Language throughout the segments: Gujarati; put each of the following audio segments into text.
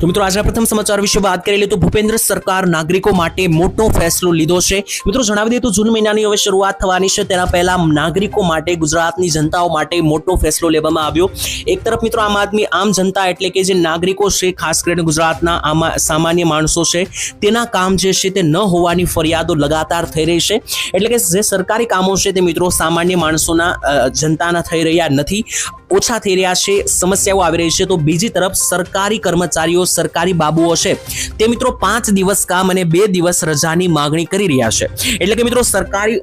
તો મિત્રો આજના પ્રથમ સમાચાર વિશે વાત કરી લઈએ તો ભૂપેન્દ્ર સરકાર નાગરિકો માટે મોટો ફેસલો લીધો છે. મિત્રો, જણાવી દઈએ તો જૂન મહિનાની હવે શરૂઆત થવાની છે. તેના પહેલા નાગરિકો માટે ગુજરાતની જનતાઓ માટે મોટો ફેસલો લેવામાં આવ્યો. એક તરફ મિત્રો, આમ આદમી, આમ જનતા એટલે કે જે નાગરિકો છે, ખાસ કરીને ગુજરાતના આમાં સામાન્ય માણસો છે, તેના કામ જે છે તે ન હોવાની ફરિયાદો લગાતાર થઈ રહી છે. એટલે કે જે સરકારી કામો છે તે મિત્રો સામાન્ય માણસોના જનતાના થઈ રહ્યા નથી. ઓછા થઈ રહ્યા છે, સમસ્યાઓ આવી રહી છે. તો બીજી તરફ સરકારી કર્મચારીઓ, સરકારી બાબુઓ છે, તે મિત્રો પાંચ દિવસ કામ અને બે દિવસ રજાની માગણી કરી રહ્યા છે. એટલે કે મિત્રો સરકારી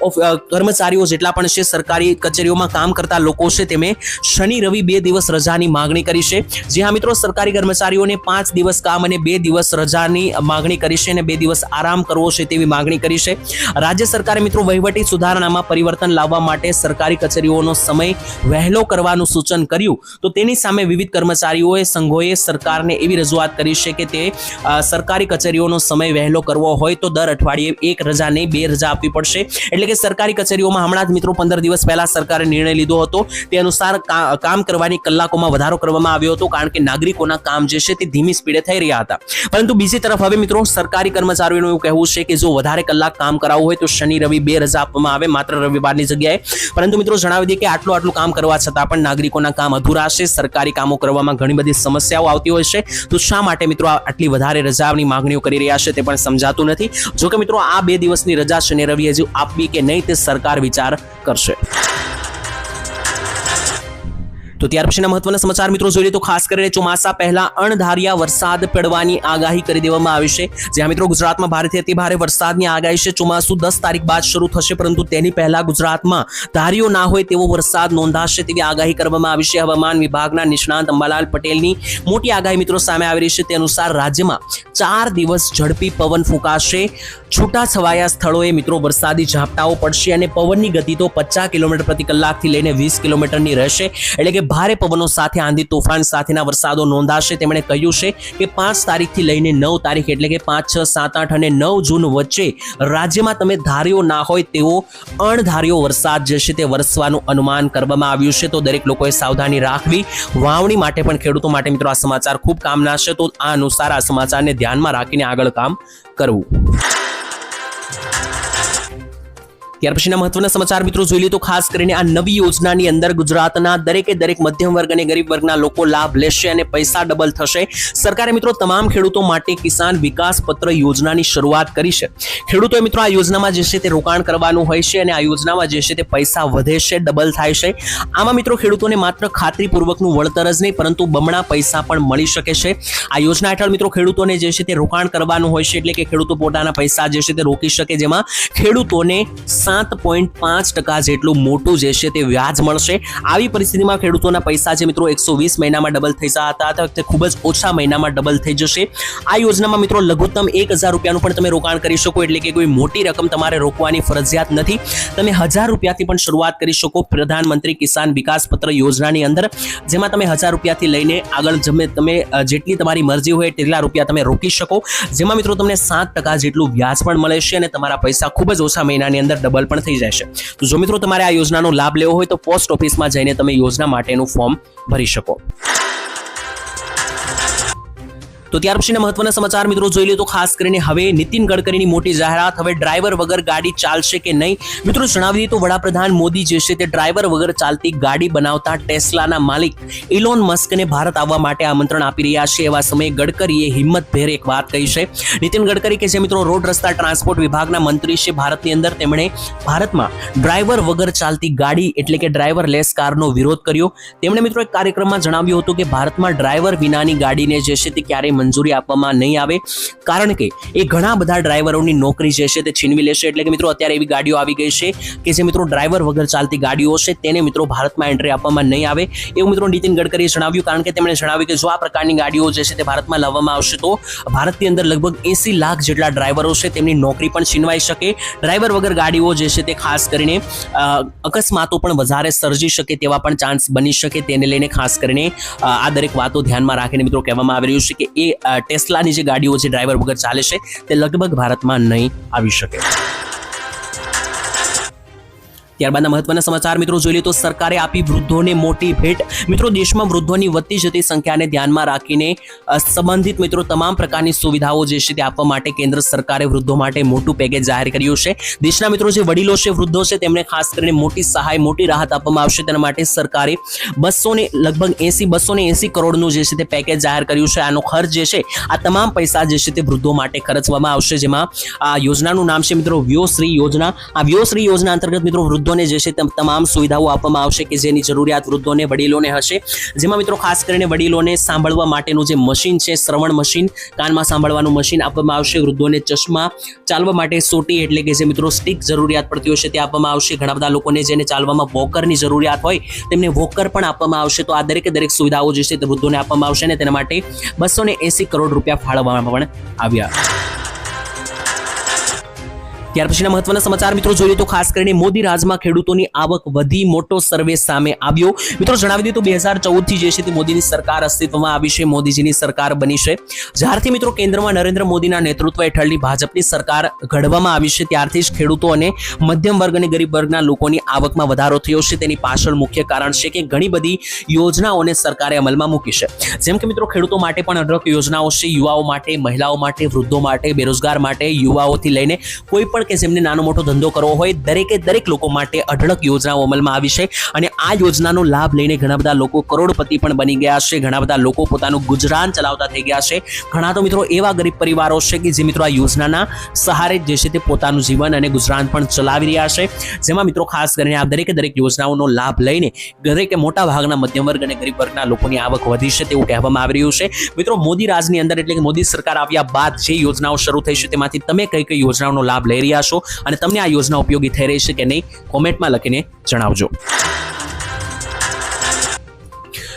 કર્મચારીઓ જેટલા પણ છે, સરકારી કચેરીઓમાં કામ કરતા લોકો છે, તેમે શનિ, રવિ બે દિવસ રજાની માંગણી કરી છે. જે હા મિત્રો, સરકારી કર્મચારીઓને પાંચ દિવસ કામ અને બે દિવસ રજાની માગણી કરી છે અને બે દિવસ આરામ કરવો છે તેવી માગણી કરી છે. રાજ્ય સરકારે મિત્રો વહીવટી સુધારણામાં પરિવર્તન લાવવા માટે સરકારી કચેરીઓનો સમય વહેલો કરવાનું સૂચન કર્યું. તો તેની સામે વિવિધ કર્મચારીઓએ, સંઘોએ, સરકારને એવી રજૂઆત કરી છે કે તે સરકારી કચેરીઓનો સમય વહેલો કરવો હોય તો દર અઠવાડિયે એક રજા નહીં બે રજા આપવી પડશે. એટલે કે સરકારી કચેરીઓમાં હમણાં જ મિત્રો પંદર દિવસ પહેલા સરકારે નિર્ણય લીધો હતો. તે અનુસાર કામ કરવાની કલાકોમાં વધારો કરવામાં આવ્યો હતો કારણ કે નાગરિકોના કામ જે છે તે ધીમી સ્પીડે થઈ રહ્યા હતા. પરંતુ બીજી તરફ હવે મિત્રો સરકારી કર્મચારીઓનું એવું કહેવું છે કે જો વધારે કલાક કામ કરાવવું હોય તો શનિ, રવિ બે રજા આપવામાં આવે માત્ર રવિવારની જગ્યાએ. પરંતુ મિત્રો જણાવી દઈએ કે આટલું આટલું કામ કરવા છતાં પણ નાગરિકોના કામ અધૂરા છે, સરકારી કામો કરવામાં ઘણી બધી સમસ્યાઓ આવતી હોય છે. તો શા માટે મિત્રો આટલી વધારે રજાની માંગણીઓ કરી રહ્યા છે તે પણ સમજાતું નથી. જો કે મિત્રો આ બે દિવસની રજા શનિ રવિ હજુ આપવી કે નહીં તે સરકાર વિચાર કરશે. તો ત્યાર પછીના મહત્વના સમાચાર મિત્રો જોઈએ તો ખાસ કરીને ચોમાસા પહેલા અણધાર્યા વરસાદ પડવાની આગાહી કરી દેવામાં આવી છે. જ્યાં મિત્રો ગુજરાતમાં ભારેથી અતિ ભારે વરસાદની આગાહી છે. ચોમાસું દસ તારીખ બાદ શરૂ થશે, પરંતુ તેની પહેલા ગુજરાતમાં ધાર્યો ના હોય તેવો વરસાદ નોંધાશે તેવી આગાહી કરવામાં આવી છે. હવામાન વિભાગના નિષ્ણાંત અંબાલાલ પટેલની મોટી આગાહી મિત્રો સામે આવી રહી છે. તે અનુસાર રાજ્યમાં ચાર દિવસ ઝડપી પવન ફૂંકાશે. છૂટાછવાયા સ્થળોએ મિત્રો વરસાદી ઝાપટાઓ પડશે અને પવનની ગતિ તો પચાસ કિલોમીટર પ્રતિ કલાકથી લઈને વીસ કિલોમીટરની રહેશે. એટલે કે ભારે પવનો સાથે આંધી તોફાન સાથેના વરસાદો નોંધાશે. તેમણે કહ્યું છે કે પાંચ તારીખથી લઈને નવ તારીખ એટલે કે પાંચ, છ, સાત, આઠ અને નવ જૂન વચ્ચે રાજ્યમાં તમે ધાર્યો ના હોય તેવો અણધાર્યો વરસાદ જે છે તે વરસવાનું અનુમાન કરવામાં આવ્યું છે. તો દરેક લોકોએ સાવધાની રાખવી. વાવણી માટે પણ ખેડૂતો માટે મિત્રો આ સમાચાર ખૂબ કામના છે. તો આ અનુસાર આ સમાચારને ધ્યાનમાં રાખીને આગળ કામ કરવું. ત્યાર પછીના મહત્વના સમાચાર મિત્રો જોઈ લઈએ તો ખાસ કરીને આ નવી યોજનાની અંદર ગુજરાતના દરેકે દરેક મધ્યમ વર્ગ અને ગરીબ વર્ગના લોકો લાભ લેશે અને પૈસા ડબલ થશે. સરકારે મિત્રો તમામ ખેડૂતો માટે કિસાન વિકાસ પત્ર યોજનાની શરૂઆત કરી છે. ખેડૂતોએ મિત્રો આ યોજનામાં જે છે તે રોકાણ કરવાનું હોય છે અને આ યોજનામાં જે છે તે પૈસા વધે છે ડબલ થાય છે. આમાં મિત્રો ખેડૂતોને માત્ર ખાતરીપૂર્વકનું વળતર જ નહીં, પરંતુ બમણા પૈસા પણ મળી શકે છે. આ યોજના હેઠળ મિત્રો ખેડૂતોને જે છે તે રોકાણ કરવાનું હોય છે, એટલે કે ખેડૂતો પોતાના પૈસા જે છે તે રોકી શકે, જેમાં ખેડૂતોને સાત પોઈન્ટ પાંચ ટકા જેટલું મોટું જે છે તે વ્યાજ મળશે. આવી પરિસ્થિતિમાં ખેડૂતોના પૈસા છે મિત્રો એકસો વીસ મહિનામાં ડબલ થઈ જતા હતા, તે ખૂબ જ ઓછા મહિનામાં ડબલ થઈ જશે. આ યોજનામાં મિત્રો લઘુત્તમ એક હજાર રૂપિયાનું પણ તમે રોકાણ કરી શકો, એટલે કે કોઈ મોટી રકમ તમારે રોકવાની ફરજિયાત નથી. તમે હજાર રૂપિયાથી પણ શરૂઆત કરી શકો પ્રધાનમંત્રી કિસાન વિકાસ પત્ર યોજનાની અંદર, જેમાં તમે હજાર રૂપિયાથી લઈને આગળ જમે તમે જેટલી તમારી મરજી હોય તેટલા રૂપિયા તમે રોકી શકો. જેમાં મિત્રો તમને સાત ટકા જેટલું વ્યાજ પણ મળે છે અને તમારા પૈસા ખૂબ જ ઓછા મહિનાની અંદર ડબલ પણ થઈ જશે. તો જો મિત્રો તમારે આ યોજનાનો લાભ લેવો હોય તો પોસ્ટ ઓફિસમાં જઈને તમે યોજના માટેનું ફોર્મ ભરી શકો. તો ત્યાર પછીના મહત્વના સમાચાર મિત્રો જોઈ લઈએ તો ખાસ કરીને હવે નીતિન ગડકરીની મોટી જાહેરાત, હવે ડ્રાઈવર વગર ગાડી ચાલશે કે નહીં? મિત્રો જણાવી દઈએ તો વડાપ્રધાન મોદી જે છે તે ડ્રાઈવર વગર ચાલતી ગાડી બનાવતા ટેસ્લાના માલિક ઇલોન મસ્કને ભારત આવવા માટે આમંત્રણ આપી રહ્યા છે. એવા સમયે ગડકરીએ હિંમતભેર એક વાત કહી છે. નીતિન ગડકરી કે જે મિત્રો રોડ રસ્તા ટ્રાન્સપોર્ટ વિભાગના મંત્રી છે, ભારતની અંદર તેમણે ભારતમાં ડ્રાઈવર વગર ચાલતી ગાડી એટલે કે ડ્રાઈવર લેસ કારનો વિરોધ કર્યો. તેમણે મિત્રો એક કાર્યક્રમમાં જણાવ્યું હતું કે ભારતમાં ડ્રાઈવર વિનાની ગાડીને જે છે તે ક્યારેય મંજૂરી આપવામાં નહીં આવે. કારણ કે એ ઘણા બધા ડ્રાઈવરોની નોકરી જે છે તે છીનવી લેશે. એટલે કે મિત્રો, અત્યારે એવી ગાડીઓ આવી ગઈ છે કે જે મિત્રો ડ્રાઈવર વગર ચાલતી ગાડીઓ છે, તેને મિત્રો ભારતમાં એન્ટ્રી આપવામાં નહીં આવે. એવું મિત્રો નીતિન ગડકરીએ જણાવ્યું, કારણ કે તેમણે જણાવ્યું કે જો આ પ્રકારની ગાડીઓ જે છે તે ભારતમાં લાવવામાં આવશે, તો ભારતની અંદર લગભગ એસી લાખ જેટલા ડ્રાઈવરો છે તેમની નોકરી પણ છીનવાઈ શકે. ડ્રાઈવર વગર ગાડીઓ જે છે તે ખાસ કરીને અકસ્માતો પણ વધારે સર્જી શકે તેવા પણ ચાન્સ બની શકે. તેને લઈને ખાસ કરીને આ દરેક વાતો ધ્યાનમાં રાખીને મિત્રો કહેવામાં આવી રહ્યું છે કે એ ટેસ્લાની જે ગાડીઓ છે ડ્રાઈવર વગર ચાલે છે તે લગભગ ભારતમાં નહીં આવી શકે. ત્યારબાદના મહત્વના સમાચાર, મિત્રો, જોઈ લઈએ તો સરકારે આપી વૃદ્ધોને મોટી ભેટ. મિત્રો, દેશમાં વૃદ્ધોની વધતી જતી સંખ્યાને ધ્યાનમાં રાખીને સંબંધિત, મિત્રો, તમામ પ્રકારની સુવિધાઓ જે છે તે આપવા માટે કેન્દ્ર સરકારે વૃદ્ધો માટે મોટું પેકેજ જાહેર કર્યું છે. દેશના, મિત્રો, જે વડીલો છે, વૃદ્ધો છે, તેમને ખાસ કરીને મોટી સહાય, મોટી રાહત આપવામાં આવશે. તેના માટે સરકારે બસો ને લગભગ એસી બસો ને એસી કરોડનું જે છે તે પેકેજ જાહેર કર્યું છે. આનો ખર્ચ જે છે, આ તમામ પૈસા જે છે તે વૃદ્ધો માટે ખર્ચવામાં આવશે. જેમાં આ યોજનાનું નામ છે, મિત્રો વ્યોશ્રી યોજના. આ વ્યોશ્રી યોજના અંતર્ગત, મિત્રો વૃદ્ધોને જે છે તેમ તમામ સુવિધાઓ આપવામાં આવશે કે જેની જરૂરિયાત વૃદ્ધોને, વડીલોને હશે. જેમાં મિત્રો ખાસ કરીને વડીલોને સાંભળવા માટેનું જે મશીન છે, શ્રવણ મશીન, કાનમાં સાંભળવાનું મશીન આપવામાં આવશે. વૃદ્ધોને ચશ્મા ચાલવા માટે સોટી એટલે કે જે મિત્રો સ્ટીક જરૂરિયાત પડતી હશે તે આપવામાં આવશે. ઘણા બધા લોકોને જેને ચાલવામાં વોકરની જરૂરિયાત હોય તેમને વોકર પણ આપવામાં આવશે. તો આ દરેકે દરેક સુવિધાઓ જે છે તે વૃદ્ધોને આપવામાં આવશે અને તેના માટે બસો એસી કરોડ રૂપિયા ફાળવવામાં પણ આવ્યા. ત્યાર પછીના મહત્વના સમાચાર મિત્રો જોઈએ તો ખાસ કરીને મોદી રાજમાં ખેડૂતોની આવક વધી, મોટો સર્વે સામે આવ્યો. મિત્રો જણાવી દઈએ તો બે હજાર ચૌદથી જે છે તે મોદીની સરકાર અસ્તિત્વમાં આવી છે, મોદીજીની સરકાર બની છે. જ્યારથી મિત્રો કેન્દ્રમાં નરેન્દ્ર મોદીના નેતૃત્વ હેઠળની ભાજપની સરકાર ઘડવામાં આવી છે, ત્યારથી જ ખેડૂતો અને મધ્યમ વર્ગ અને ગરીબ વર્ગના લોકોની આવકમાં વધારો થયો છે. તેની પાછળ મુખ્ય કારણ છે કે ઘણી બધી યોજનાઓને સરકારે અમલમાં મૂકી છે. જેમ કે મિત્રો ખેડૂતો માટે પણ અઢળક યોજનાઓ છે, યુવાઓ માટે, મહિલાઓ માટે, વૃદ્ધો માટે, બેરોજગાર માટે, યુવાઓથી લઈને કોઈ પણ કે જેમને નાનો મોટો ધંધો કરવો હોય, દરેકે દરેક લોકો માટે અઢળક યોજનાઓ અમલમાં આવી છે અને આ યોજનાનો લાભ લઈને ઘણા બધા લોકો કરોડપતિ પણ બની ગયા છે. ઘણા બધા લોકો પોતાનું ગુજરાન ચલાવતા થઈ ગયા છે. ઘણા તો મિત્રો એવા ગરીબ પરિવારો છે કે જે મિત્રો આ યોજનાના સહારે જે છે તે પોતાનું જીવન અને ગુજરાન પણ ચલાવી રહ્યા છે. જેમાં મિત્રો ખાસ કરીને આ દરેકે દરેક યોજનાઓનો લાભ લઈને દરેકે મોટા ભાગના મધ્યમ વર્ગ અને ગરીબ વર્ગના લોકોની આવક વધી છે તેવું કહેવામાં આવી રહ્યું છે. મિત્રો મોદી રાજની અંદર એટલે કે મોદી સરકાર આવ્યા બાદ જે યોજનાઓ શરૂ થઈ છે તેમાંથી તમે કઈ કઈ યોજનાઓનો લાભ લઈ રહ્યા છો અને તમને આ યોજના ઉપયોગી થઈ રહી છે કે નહીં? કોમેન્ટમાં લખીને જણાવજો.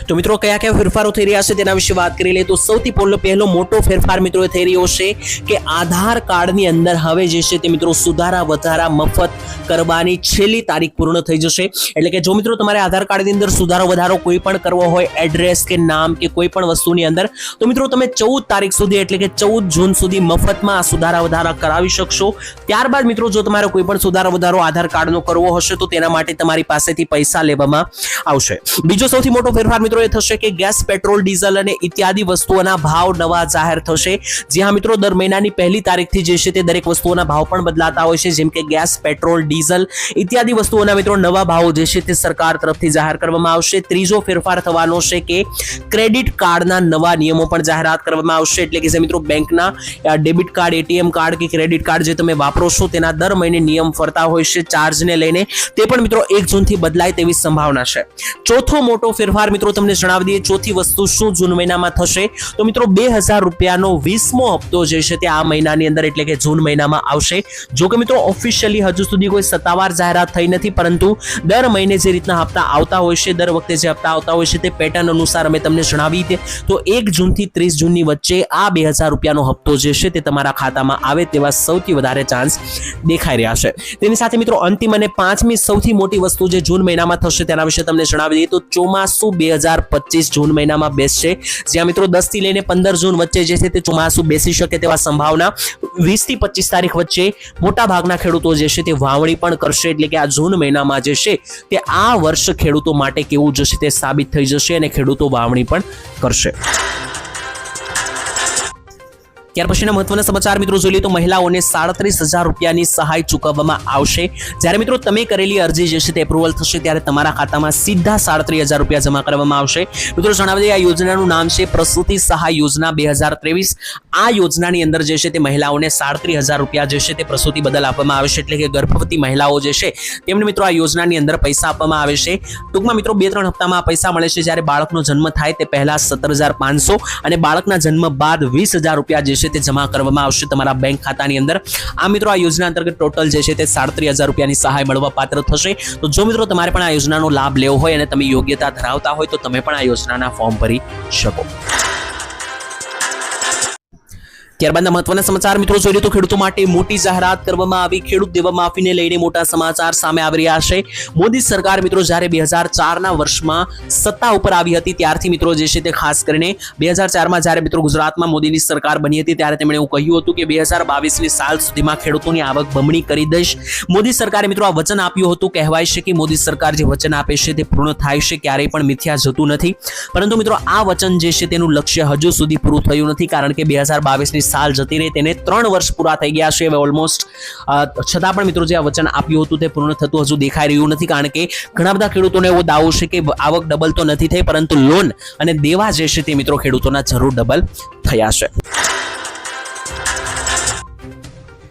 તો મિત્રો, કયા કયા ફેરફારો થઈ રહ્યા છે તેના વિશે વાત કરી લઈએ. તો સૌથી પહેલો મોટો ફેરફાર મિત્રો થઈ રહ્યો છે કે આધાર કાર્ડની અંદર હવે જે છે તે મિત્રો સુધારા વધારા મફત કરવાની છેલ્લી તારીખ પૂર્ણ થઈ જશે. એટલે કે જો મિત્રો તમારે આધાર કાર્ડની અંદર સુધારો વધારો કોઈ પણ કરવો હોય, એડ્રેસ કે નામ કે કોઈ પણ વસ્તુની અંદર, તો મિત્રો તમે ચૌદ તારીખ સુધી, એટલે કે ચૌદ જૂન સુધી મફતમાં આ સુધારા વધારા કરાવી શકશો. ત્યારબાદ મિત્રો, જો તમારે કોઈ પણ સુધારો વધારો આધાર કાર્ડનો કરવો હશે, તો તેના માટે તમારી પાસેથી પૈસા લેવામાં આવશે. બીજો સૌથી મોટો ફેરફાર મિત્રો એ થશે કે ગેસ, પેટ્રોલ, ડીઝલ અને ઇત્યાદિ વસ્તુઓના ભાવ નવા જાહેર થશે. જ્યાં મિત્રો, દર મહિનાની પહેલી તારીખથી જે છે તે દરેક વસ્તુઓના ભાવ પણ બદલાતા હોય છે, જેમ કે ગેસ, પેટ્રોલ, ડીઝલ, ઇત્યાદિ વસ્તુઓના મિત્રો, નવા ભાવો જે છે તે સરકાર તરફથી જાહેર કરવામાં આવશે. ત્રીજો ફેરફાર થવાનો છે કે ક્રેડિટ કાર્ડના નવા નિયમો પણ જાહેરાત કરવામાં આવશે. એટલે કે જે મિત્રો, બેંકના ડેબિટ કાર્ડ, એટીએમ કાર્ડ કે ક્રેડિટ કાર્ડ જે તમે વાપરો છો, તેના દર મહિને નિયમ ફરતા હોય છે ચાર્જને લઈને. તે પણ મિત્રો, એક જૂનથી બદલાય તેવી સંભાવના છે. ચોથો મોટો ફેરફાર મિત્રો, તમને જણાવી દઈએ ચોથી વસ્તુ શું જૂન મહિનામાં થશે? તો મિત્રો બે હજાર રૂપિયાનો વીસમો હપ્તો જે છે તે આ મહિનાની અંદર એટલે કે જૂન મહિનામાં આવશે. જો કે મિત્રો ઓફિશિયલી હજુ સુધી કોઈ સત્તાવાર જાહેરાત થઈ નથી, પરંતુ દર મહિને જે રીતના હપ્તા આવતા હોય છે, દર વખતે જે હપ્તા આવતા હોય છે તે પેટર્ન અનુસાર અમે તમને જણાવી દે તો એક જૂનથી ત્રીસ જૂનની વચ્ચે આ બે હજાર રૂપિયાનો હપ્તો જે છે તે તમારા ખાતામાં આવે તેવા સૌથી વધારે ચાન્સ દેખાઈ રહ્યા છે. તેની સાથે મિત્રો અંતિમ અને પાંચમી સૌથી મોટી વસ્તુ જે જૂન મહિનામાં થશે તેના વિશે તમને જણાવી દઈએ તો ચોમાસું બે હજાર પચીસ જૂન મહિનામાં બેસશે. જ્યાં મિત્રો દસથી લઈને પંદર જૂન વચ્ચે જે છે તે ચોમાસું બેસી શકે તેવા સંભાવના વીસથી પચીસ તારીખ વચ્ચે મોટા ભાગના ખેડૂતો જે છે તે વાવણી પણ કરશે. એટલે કે આ જૂન મહિનામાં જે છે તે આ વર્ષ ખેડૂતો માટે કેવું જશે તે સાબિત થઈ જશે અને ખેડૂતો વાવણી પણ કરશે. ત્યાર પછીના મહત્વના સમાચાર મિત્રો જોઈ લઈએ તો મહિલાઓને સાડત્રીસ હજાર રૂપિયાની સહાય ચૂકવવામાં આવશે. જ્યારે મિત્રો તમે કરેલી અરજી જે છે તે એપ્રુવલ થશે ત્યારે તમારા ખાતામાં સીધા સાડત્રીસ હજાર રૂપિયા જમા કરવામાં આવશે. મિત્રો જણાવી દઈએ, આ યોજનાનું નામ છે પ્રસૂતિ સહાય યોજના બે હજાર ત્રેવીસ. આ યોજનાની અંદર જે છે તે મહિલાઓને સાડત્રીસ હજાર રૂપિયા જે છે તે પ્રસૂતિ બદલ આપવામાં આવે છે. એટલે કે ગર્ભવતી મહિલાઓ જે છે તેમને મિત્રો આ યોજનાની અંદર પૈસા આપવામાં આવે છે. ટૂંકમાં મિત્રો બે ત્રણ હપ્તામાં પૈસા મળે છે. જ્યારે બાળકનો જન્મ થાય તે પહેલા સત્તર હજાર પાંચસો અને બાળકના જન્મ બાદ વીસ હજાર રૂપિયા જે છે તે જમા કરવામાં આવશે તમારા બેંક ખાતાની અંદર. આ મિત્રો આ યોજના અંતર્ગત ટોટલ જે છે તે સાડત્રીસ હજાર રૂપિયાની સહાય મળવા પાત્ર થશે. તો જો મિત્રો તમારે પણ આ યોજનાનો લાભ લેવો હોય અને તમે યોગ્યતા ધરાવતા હોય તો તમે પણ આ યોજનાના ફોર્મ ભરી શકો. ત્યારબાદના મહત્વના સમાચાર, મિત્રો જોઈએ તો ખેડૂતો માટે મોટી જાહેરાત કરવામાં આવી. ખેડૂત દેવા માફીને લઈને મોટા સમાચાર સામે આવી રહ્યા છે. મોદી સરકાર, મિત્રો, જ્યારે બે હજાર વર્ષમાં સત્તા ઉપર આવી હતી, ત્યારથી, મિત્રો, જે છે તે ખાસ કરીને બે હજાર જ્યારે, મિત્રો, ગુજરાતમાં મોદીની સરકાર બની હતી, ત્યારે તેમણે એવું કહ્યું હતું કે બે હજાર બાવીસની સાલ સુધીમાં ખેડૂતોની આવક બમણી કરી દઈશ. મોદી સરકારે, મિત્રો, આ વચન આપ્યું હતું. કહેવાય છે કે મોદી સરકાર જે વચન આપે છે તે પૂર્ણ થાય છે, ક્યારેય પણ મિથ્યા જતું નથી. પરંતુ, મિત્રો, આ વચન જે છે તેનું લક્ષ્ય હજુ સુધી પૂરું થયું નથી, કારણ કે બે હજાર બાવીસની સાલ જતી રહી. તેને ત્રણ વર્ષ પૂરા થઈ ગયા છે. હવે ઓલમોસ્ટ છતાં પણ મિત્રો જે આ વચન આપ્યું હતું તે પૂર્ણ થતું હજુ દેખાઈ રહ્યું નથી. કારણ કે ઘણા બધા ખેડૂતોને એવો દાવો છે કે આવક ડબલ તો નથી થઈ, પરંતુ લોન અને દેવા જે છે તે મિત્રો ખેડૂતોના જરૂર ડબલ થયા છે.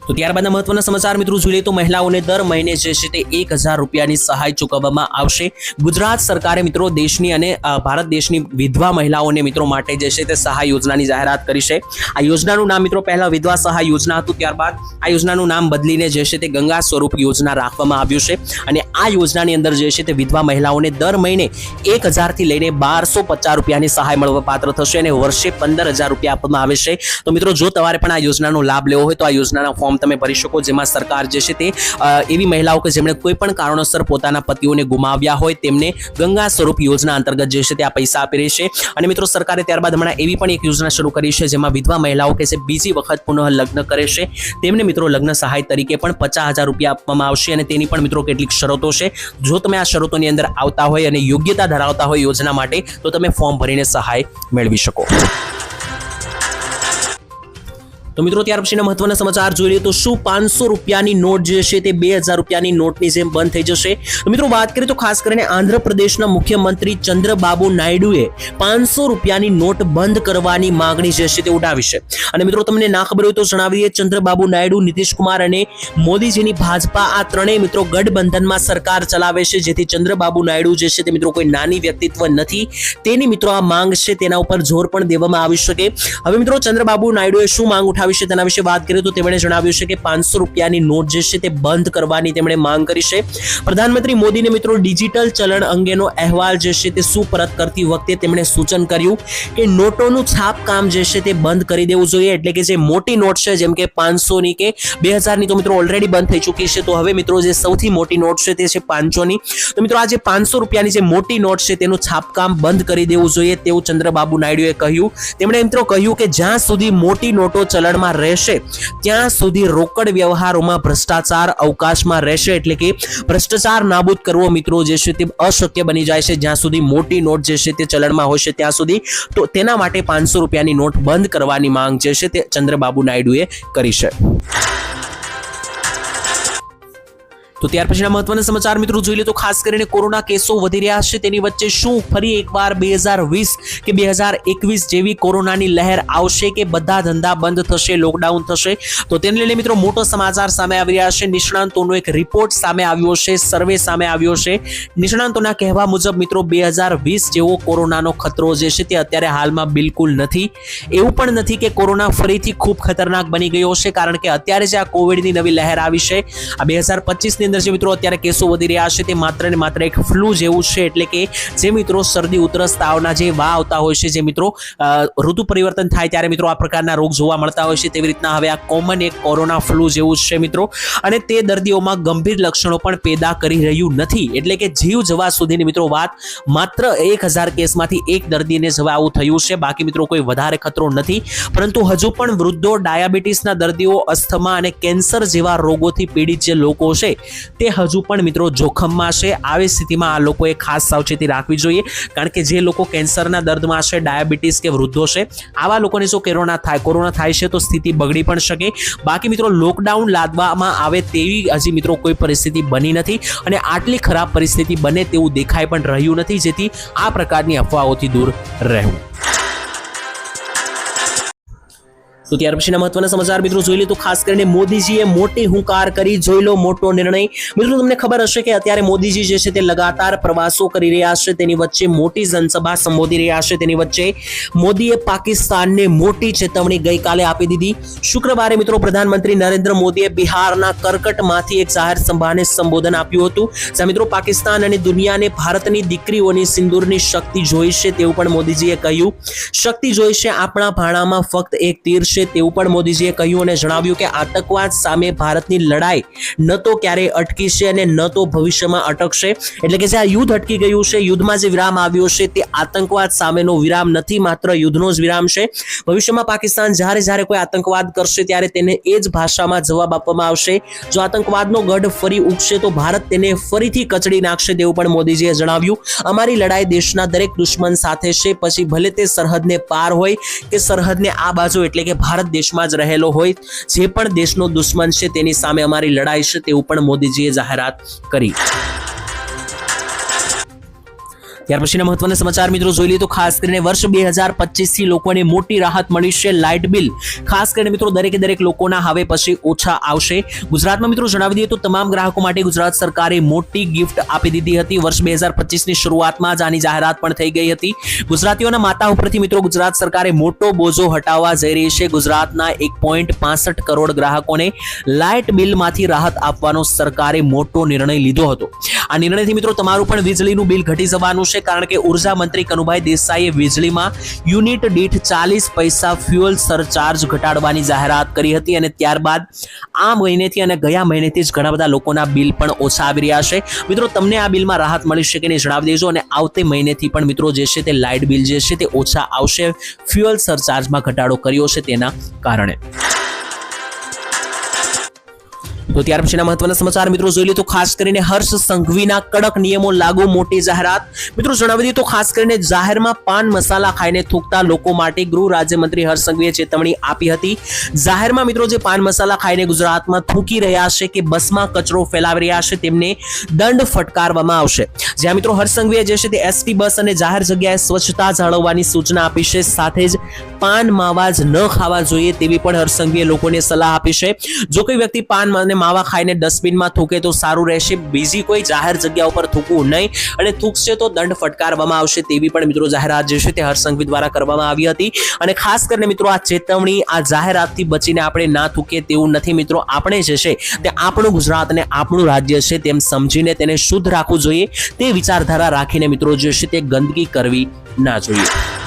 તો ત્યારબાદના મહત્વના સમાચાર મિત્રો જોઈએ તો મહિલાઓને દર મહિને જે છે તે એક હજાર રૂપિયાની સહાય ચૂકવવામાં આવશે. ગુજરાત સરકારે મિત્રો દેશની અને ભારત દેશની વિધવા મહિલાઓને મિત્રો માટે જે છે તે સહાય યોજનાની જાહેરાત કરી છે. આ યોજનાનું નામ મિત્રો પહેલા વિધવા સહાય યોજના હતું, ત્યારબાદ આ યોજનાનું નામ બદલીને જે છે તે ગંગા સ્વરૂપ યોજના રાખવામાં આવ્યું છે. અને આ યોજનાની અંદર જે છે તે વિધવા મહિલાઓને દર મહિને એક હજારથી લઈને બારસો પચાસ રૂપિયાની સહાય મળવા પાત્ર થશે અને વર્ષે પંદર હજાર રૂપિયા આપવામાં આવે છે. તો મિત્રો જો તમારે પણ આ યોજનાનો લાભ લેવો હોય તો આ યોજનાના ફોર્મ તમે ભરી શકો, જેમાં સરકાર જે છે તે એવી મહિલાઓ કે જેમણે કોઈ પણ કારણોસર પોતાના પતિઓને ગુમાવ્યા હોય, તેમને ગંગા સ્વરૂપ યોજના અંતર્ગત જે છે તે આ પૈસા આપી રહી છે. અને મિત્રો, સરકારે ત્યારબાદ હમણાં એવી પણ એક યોજના શરૂ કરી છે, જેમાં વિધવા મહિલાઓ કે જે બીજી વખત પુનઃ લગ્ન કરે છે, તેમને મિત્રો લગ્ન સહાય તરીકે પણ પચાસ હજાર રૂપિયા આપવામાં આવશે. અને તેની પણ મિત્રો કેટલીક શરતો છે. જો તમે આ શરતોની અંદર આવતા હોય અને યોગ્યતા ધરાવતા હોય યોજના માટે, તો તમે ફોર્મ ભરીને સહાય મેળવી શકો. તો મિત્રો, ત્યાર પછીના મહત્વના સમાચાર જોઈ લઈએ તો શું પાંચસો રૂપિયાની નોટ જે છે તે બે હજાર રૂપિયાની નોટની જેમ બંધ થઈ જશે? તો મિત્રો, વાત કરીએ તો ખાસ કરીને આંધ્રપ્રદેશના મુખ્યમંત્રી ચંદ્રબાબુ નાયડુએ પાંચસો રૂપિયાની નોટ બંધ કરવાની માંગણી જે છે તે ઉઠાવી છે. અને મિત્રો, તમને ના ખબર હોય તો જણાવી દઈએ ચંદ્રબાબુ નાયડુ, નીતિશકુમાર અને મોદીજીની ભાજપા આ ત્રણેય મિત્રો ગઠબંધનમાં સરકાર ચલાવે છે, જેથી ચંદ્રબાબુ નાયડુ જે છે તે મિત્રો કોઈ નાની વ્યક્તિત્વ નથી. તેની મિત્રો આ માંગ છે તેના ઉપર જોર પણ દેવામાં આવી શકે. હવે મિત્રો, ચંદ્રબાબુ નાયડુએ શું માંગ ઉઠાવી છે, તેના વિશે વાત કરીએ તો તેમણે જણાવ્યું છે કે પાંચસો રૂપિયાની નોટ જે છે તે બંધ કરવાની તેમણે માંગ કરી છે. પ્રધાનમંત્રી મોદીને મિત્રો ડિજિટલ ચલણ અંગેનો અહેવાલ જે છે તે સુપરત કરતી વખતે તેમણે સૂચન કર્યું કે નોટોનું છાપકામ જે છે તે બંધ કરી દેવું જોઈએ, એટલે કે જે મોટી નોટ છે, જેમ કે પાંચસોની કે બે હજારની તો મિત્રો ઓલરેડી બંધ થઈ ચૂકી છે, તો હવે મિત્રો જે સૌથી મોટી નોટ છે તે છે પાંચસોની. તો મિત્રો આ જે પાંચસો રૂપિયાની જે મોટી નોટ છે તેનું છાપકામ બંધ કરી દેવું જોઈએ તેવું ચંદ્રબાબુ નાયડુએ કહ્યું. તેમણે મિત્રો કહ્યું કે જ્યાં સુધી મોટી નોટો ચલણમાં રહેશે. ત્યાં સુધી રોકડ વ્યવહારોમાં ભ્રષ્ટાચાર અવકાશમાં રહેશે એટલે કે ભ્રષ્ટાચાર નાબૂદ કરવો મિત્રો જે છે તે અશક્ય બની જાય છે. જ્યાં સુધી મોટી નોટ જે છે તે ચલણમાં હોય છે ત્યાં સુધી તો તેના માટે પાંચસો રૂપિયાની નોટ બંધ કરવાની માંગ જે છે તે ચંદ્રબાબુ નાયડુએ કરી છે. તો ત્યાર પછીના મહત્વના સમાચાર મિત્રો જોઈ લે તો ખાસ કરીને કોરોના કેસો વધી રહ્યા છે. તેની વચ્ચે શું ફરી એકવાર બે હજાર વીસ કે બે હજાર એકવીસ જેવી કોરોનાની લહેર આવશે કે બધા ધંધા બંધ થશે લોકડાઉન થશે? તો તેને લઈને મિત્રો મોટો સમાચાર સામે આવી રહ્યા છે. નિષ્ણાંતોનો એક રિપોર્ટ સામે આવ્યો છે સર્વે સામે આવ્યો છે. નિષ્ણાંતોના કહેવા મુજબ મિત્રો બે હજાર વીસ જેવો કોરોનાનો ખતરો જે છે તે અત્યારે હાલમાં બિલકુલ નથી. એવું પણ નથી કે કોરોના ફરીથી ખૂબ ખતરનાક બની ગયો છે કારણ કે અત્યારે જે આ કોવિડની નવી લહેર આવી છે, આ બે હજાર પચીસની અંદર જે મિત્રો અત્યારે કેસો વધી રહ્યા છે, તે માત્ર ને માત્ર એક ફ્લૂ જેવું છે. એટલે કે જે મિત્રો શરદી ઉધરસ તાવના જે વા આવતા હોય છે, જે મિત્રો ઋતુ પરિવર્તન થાય ત્યારે મિત્રો આ પ્રકારના રોગ જોવા મળતા હોય છે. તેવી રીતના હવે આ કોમન એક કોરોના ફ્લૂ જેવું છે મિત્રો. અને તે દર્દીઓમાં ગંભીર લક્ષણો પણ પેદા કરી રહ્યું નથી. એટલે કે જીવ જવા સુધીની મિત્રો વાત માત્ર એક હજાર કેસમાંથી એક દર્દીને જવા આવું થયું છે. બાકી મિત્રો કોઈ વધારે ખતરો નથી. પરંતુ હજુ પણ વૃદ્ધો, ડાયાબિટીસના દર્દીઓ, અસ્થમા અને કેન્સર જેવા રોગોથી પીડિત જે લોકો છે તે હજુ પણ મિત્રો જોખમમાં છે. આવી સ્થિતિમાં આ લોકોએ ખાસ સાવચેતી રાખવી જોઈએ. કારણ કે જે લોકો કેન્સરના દર્દમાં છે, ડાયાબિટીસ કે વૃદ્ધો છે, આવા લોકોને જો કોરોના થાય કોરોના થાય છે તો સ્થિતિ બગડી પણ શકે. બાકી મિત્રો લોકડાઉન લાદવામાં આવે તેવી હજી મિત્રો કોઈ પરિસ્થિતિ બની નથી અને આટલી ખરાબ પરિસ્થિતિ બને તેવું દેખાઈ પણ રહ્યું નથી, જેથી આ પ્રકારની અફવાઓથી દૂર રહેવું. તો ત્યાર પછીના મહત્વના સમાચાર મિત્રો જોઈ લે તો ખાસ કરીને મોદીજીએ મોટી હુંકાર કરી, જોઈ લો મોટો નિર્ણય. મિત્રો તમને ખબર હશે કે અત્યારે મોદીજી જે છે તે લગાતાર પ્રવાસો કરી રહ્યા છે, તેની વચ્ચે મોટી જનસભા સંબોધી રહ્યા છે, તેની વચ્ચે મોદીએ પાકિસ્તાનને મોટી ચેતવણી ગઈકાલે આપી દીધી. શુક્રવારે મિત્રો પ્રધાનમંત્રી નરેન્દ્ર મોદીએ બિહારના કરકટમાંથી એક જાહેર સભાને સંબોધન આપ્યું હતું, જ્યાં મિત્રો પાકિસ્તાન અને દુનિયાને ભારતની દીકરીઓની સિંદૂરની શક્તિ જોઈ છે તેવું પણ મોદીજીએ કહ્યું. શક્તિ જોઈ છે આપણા ભાણામાં ફક્ત એક તીર છે તેવું પણ મોદીજીએ કહ્યું અને જણાવ્યું કે આતંકવાદ સામે ભારતની લડાઈ ન તો ક્યારેય અટકી છે અને ન તો ભવિષ્યમાં અટકશે. એટલે કે જે આ યુદ્ધ અટકી ગયું છે, યુદ્ધમાં જે વિરામ આવ્યો છે તે આતંકવાદ સામેનો વિરામ નથી, માત્ર યુદ્ધનો જ વિરામ છે. ભવિષ્યમાં પાકિસ્તાન જ્યારે જ્યારે કોઈ આતંકવાદ કરશે ત્યારે તેને એ જ ભાષામાં જવાબ આપવામાં આવશે. જો આતંકવાદનો ગઢ ફરી ઉગશે તો ભારત તેને ફરીથી કચડી નાખશે તેવું પણ મોદીજીએ જણાવ્યું. અમારી લડાઈ દેશના દરેક દુશ્મન સાથે છે, પછી ભલે તે સરહદને પાર હોય કે સરહદને આ બાજુ, એટલે કે ભારત દેશમાં જ રહેલો હોય, જે પણ દેશનો દુશ્મન છે તેની સામે અમારી લડાઈ છે તેવું પણ મોદીજીએ જાહેરાત કરી. ત્યાર પછીના મહત્વના સમાચાર મિત્રો જોઈ લઈએ તો ખાસ કરીને વર્ષ બે હજારથી લોકોને મોટી રાહત મળી છે લાઇટ બિલ. ખાસ કરીને મિત્રો દરેકે દરેક લોકોના હવે પછી ઓછા આવશે. ગુજરાતમાં મિત્રો જણાવી દઈએ તો તમામ ગ્રાહકો માટે ગુજરાત સરકારે મોટી ગિફ્ટ આપી દીધી હતી. વર્ષ બે હજારની શરૂઆતમાં જ આની જાહેરાત પણ થઈ ગઈ હતી. ગુજરાતીઓના માતા ઉપરથી મિત્રો ગુજરાત સરકારે મોટો બોજો હટાવવા જઈ રહી છે. ગુજરાતના એક પોઈન્ટ પાસઠ કરોડ ગ્રાહકોને લાઇટ બિલમાંથી રાહત આપવાનો સરકારે મોટો નિર્ણય લીધો હતો. આ નિર્ણયથી મિત્રો તમારું પણ વીજળીનું બિલ ઘટી જવાનું છે. કારણ કે ઊર્જા મંત્રી કનુભાઈ દેસાઈએ વીજળીમાં યુનિટ દીઠ ચાલીસ પૈસા ફ્યુઅલ સરચાર્જ ઘટાડવાની જાહેરાત કરી હતી અને ત્યારબાદ આ મહિનેથી અને ગયા મહિનેથી જ ઘણા બધા લોકોના બિલ પણ ઓછા આવી રહ્યા છે. મિત્રો, તમને આ બિલમાં રાહત મળી શકે નહીં જણાવી દેજો અને આવતે મહિનેથી પણ મિત્રો જે છે તે લાઇટ બિલ જે છે તે ઓછા આવશે. ફ્યુઅલ સરચાર્જમાં ઘટાડો કર્યો છે તેના કારણે. તો ત્યાર પછીના મહત્વના સમાચાર, મિત્રો જોઈ લઈએ તો ખાસ કરીને હર્ષ સંઘવીના કડક નિયમો લાગુ, મોટી જાહેરાત. મિત્રો જણાવી દઈએ તો ખાસ કરીને જાહેરમાં પાન મસાલા ખાઈને થૂકતા લોકો માટે ગૃહ રાજ્યમંત્રી હર્ષ સંઘવીએ ચેતવણી આપી હતી. જાહેરમાં મિત્રો જે પાન મસાલા ખાઈને ગુજરાતમાં થૂકી રહ્યા છે કે બસમાં કચરો ફેલાવી રહ્યા છે, તેમને દંડ ફટકારવામાં આવશે. જ્યાં મિત્રો હર્ષ સંઘવીએ જે છે તે એસટી બસ અને જાહેર જગ્યાએ સ્વચ્છતા જાળવવાની સૂચના આપી છે, સાથે જ પાન માવા જ ન ખાવા જોઈએ તેવી પણ હર્ષ સંઘવીએ લોકોને સલાહ આપી છે. જો કોઈ વ્યક્તિ પાન અને માવા ખાઈને ડસ્ટબિનમાં થૂકે તો સારું રહેશે. બીજી કોઈ જાહેર જગ્યા ઉપર થૂકવું નહીં અને થૂકશે તો દંડ ફટકારવામાં આવશે તેવી પણ મિત્રો જાહેરાત જે છે તે હરસંઘવી દ્વારા કરવામાં આવી હતી. અને ખાસ કરીને મિત્રો આ ચેતવણી, આ જાહેરાતથી બચીને આપણે ના થૂકીએ તેવું નથી મિત્રો. આપણે જે છે તે આપણું ગુજરાત અને આપણું રાજ્ય છે તેમ સમજીને તેને શુદ્ધ રાખવું જોઈએ. તે વિચારધારા રાખીને મિત્રો જે છે તે ગંદકી કરવી ના જોઈએ.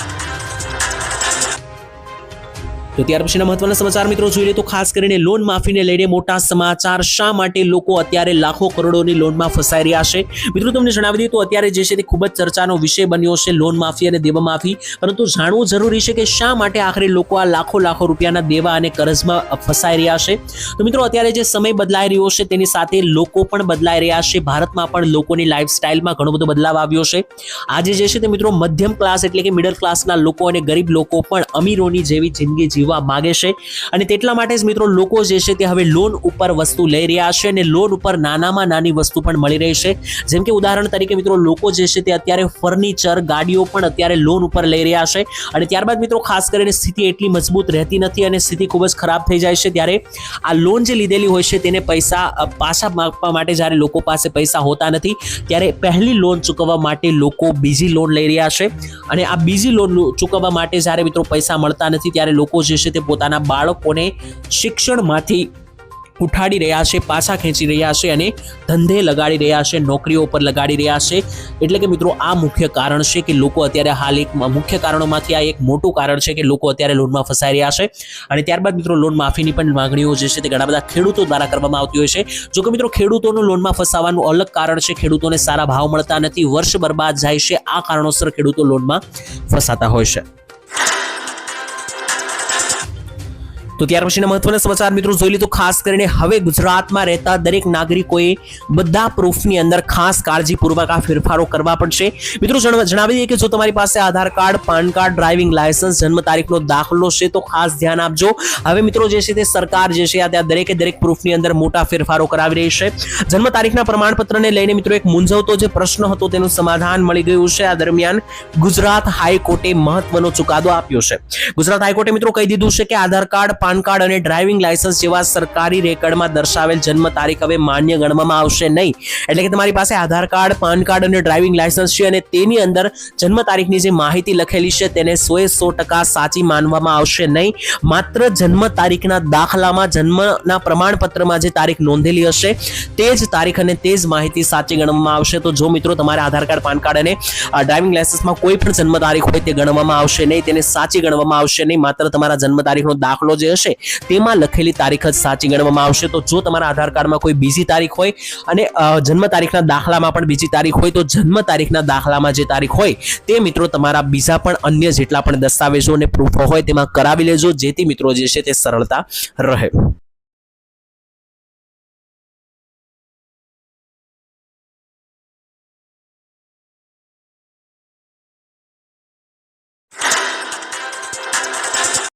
તો ત્યાર પછીના મહત્વના સમાચાર મિત્રો જોઈએ તો ખાસ કરીને લોન માફીને લઈને મોટા સમાચાર શા માટે લોકો અત્યારે લાખો કરોડોની લોનમાં ફસાઈ રહ્યા છે? મિત્રો તમને જણાવી દઈએ તો અત્યારે જે છે તે ખૂબ જ ચર્ચાનો વિષય બન્યો છે લોન માફી અને દેવા માફી. પરંતુ જાણવું જરૂરી છે કે શા માટે આખરે લોકો આ લાખો લાખો રૂપિયાના દેવા અને કરજમાં ફસાઈ રહ્યા છે? તો મિત્રો અત્યારે જે સમય બદલાઈ રહ્યો છે તેની સાથે લોકો પણ બદલાઈ રહ્યા છે. ભારતમાં પણ લોકોની લાઈફસ્ટાઈલમાં ઘણો બધો બદલાવ આવ્યો છે. આજે જે છે તે મિત્રો મધ્યમ ક્લાસ એટલે કે મિડલ ક્લાસના લોકો અને ગરીબ લોકો પણ અમીરોની જેવી જિંદગી જીવવા માંગે છે. અને તેટલા માટે જ મિત્રો લોકો જે છે તે હવે લોન ઉપર વસ્તુ લઈ રહ્યા છે અને લોન ઉપર નાનામાં નાની વસ્તુ પણ મળી રહી છે. જેમ કે ઉદાહરણ તરીકે મિત્રો લોકો જે છે તે અત્યારે ફર્નિચર ગાડીઓ પણ અત્યારે લોન ઉપર લઈ રહ્યા છે. અને ત્યારબાદ મિત્રો ખાસ કરીને સ્થિતિ એટલી મજબૂત રહેતી નથી અને સ્થિતિ ખૂબ જ ખરાબ થઈ જાય છે ત્યારે આ લોન જે લીધેલી હોય છે તેને પૈસા પાછા માગવા માટે જ્યારે લોકો પાસે પૈસા હોતા નથી, ત્યારે પહેલી લોન ચૂકવવા માટે લોકો બીજી લોન લઈ રહ્યા છે. અને આ બીજી લોન ચૂકવવા માટે જ્યારે મિત્રો પૈસા મળતા નથી, ત્યારે લોકો જે છે તે પોતાના બાળકોને શિક્ષણમાંથી ઉઠાડી રહ્યા છે પાછા ખેંચી રહ્યા છે અને ધંધે લગાડી રહ્યા છે, નોકરીઓ પર લગાડી રહ્યા છે. એટલે કે મિત્રો, આ મુખ્ય કારણ છે કે લોકો અત્યારે હાલ એક મુખ્ય કારણોમાંથી આ એક મોટું કારણ છે કે લોકો અત્યારે લોનમાં ફસાઈ રહ્યા છે. અને ત્યારબાદ મિત્રો, લોન માફીની પણ માંગણીઓ જે છે તે ઘણા બધા ખેડૂતો દ્વારા કરવામાં આવતી હોય છે. જો કે મિત્રો, ખેડૂતોનું લોનમાં ફસાવાનું અલગ કારણ છે, ખેડૂતોને સારા ભાવ મળતા નથી, વર્ષ બરબાદ જાય છે, આ કારણોસર ખેડૂતો લોનમાં ફસાતા હોય છે. તો ત્યાર પછીના મહત્વના સમાચાર મિત્રો જોઈ લીધું. ખાસ કરીને હવે ગુજરાતમાં રહેતા દરેક નાગરિકોએ બધા પ્રૂફની અંદર ખાસ કાળજીપૂર્વક આ ફેરફારો કરવા પડશે. મિત્રો જણાવ- દઈએ કે જો તમારી પાસે Aadhaar card, PAN card, driving licence, જન્મ તારીખનો દાખલો છે તો ખાસ ધ્યાન આપજો. હવે મિત્રો જે છે તે સરકાર જે છે આ દરેકે દરેક પ્રૂફની અંદર મોટા ફેરફારો કરાવી રહી છે. જન્મ તારીખના પ્રમાણપત્રને લઈને મિત્રો એક મૂંઝવતો જે પ્રશ્ન હતો તેનું સમાધાન મળી ગયું છે. આ દરમિયાન ગુજરાત હાઈકોર્ટે મહત્વનો ચુકાદો આપ્યો છે. ગુજરાત હાઈકોર્ટે મિત્રો કહી દીધું છે કે આધાર કાર્ડ પાન કાર્ડ અને ડ્રાઇવિંગ લાયસન્સ જેવા સરકારી રેકર્ડમાં દર્શાવેલ જન્મ તારીખ હવે માન્ય ગણવામાં આવશે નહીં. એટલે કે તમારી પાસે આધાર કાર્ડ, પાન કાર્ડ અને ડ્રાઇવિંગ લાયસન્સ છે અને તેની અંદર જન્મ તારીખની જે માહિતી લખેલી છે તેને સોએ સો ટકા સાચી માનવામાં આવશે નહીં. માત્ર જન્મ તારીખના દાખલામાં, જન્મના પ્રમાણપત્રમાં જે તારીખ નોંધેલી હશે, તે જ તારીખ અને તે જ માહિતી સાચી ગણવામાં આવશે. તો જો મિત્રો તમારા આધાર કાર્ડ, પાન કાર્ડ અને ડ્રાઇવિંગ લાયસન્સમાં કોઈ પણ જન્મ તારીખ હોય તે ગણવામાં આવશે નહીં. તેને સાચી ગણવામાં આવશે નહીં. માત્ર તમારા જન્મ તારીખનો દાખલો જે હશે તેમાં લખેલી તારીખ જ સાચી ગણવામાં આવશે. તો જો તમારા આધાર કાર્ડમાં કોઈ બીજી તારીખ હોય અને જન્મ તારીખના દાખલામાં પણ બીજી તારીખ હોય, તો જન્મ તારીખના દાખલામાં જે તારીખ હોય, તે મિત્રો તમારા બીજા પણ અન્ય જેટલા પણ દસ્તાવેજો અને પ્રૂફો હોય તેમાં કરાવી લેજો. જેથી મિત્રો જે છે તે સરળતા રહે.